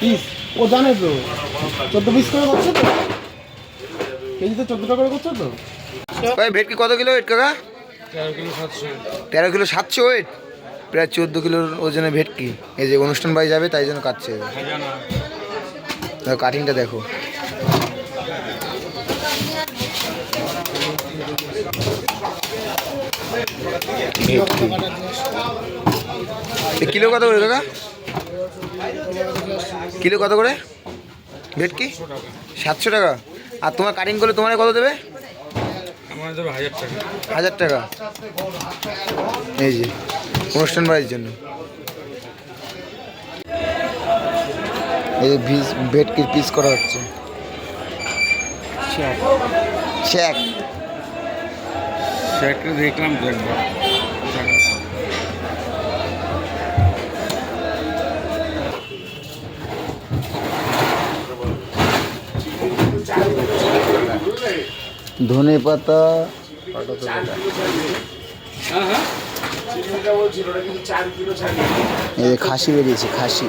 Piece ও জানে তো। চোদ্দ পিস করে করছ তো? কেজিতে চোদ্দ টাকা করে করছ তো? ভাই ভেটকি কত কিলো ওয়েট কাকা? তেরো কিলো সাতশো। ওয়েট প্রায় চোদ্দ কিলোর ওজনে ভেটকি এই যে অনুষ্ঠান বাড়ি যাবে তাই জন্য কাটছে। দেখো কাটিংটা দেখো। কিলো কত করে কাকা? কিলো কত করে? ভেটকি? সাতশো টাকা। আর তোমার কাটিং করলে তোমার কত দেবে? হাজার টাকা। এই যে অনুষ্ঠান বাড়ির জন্য। এই যে পিস ভেটকির পিস করা হচ্ছে। শেক সেটা দেখলাম তো ধনে পাতা খাসি বেরিয়েছে খাসি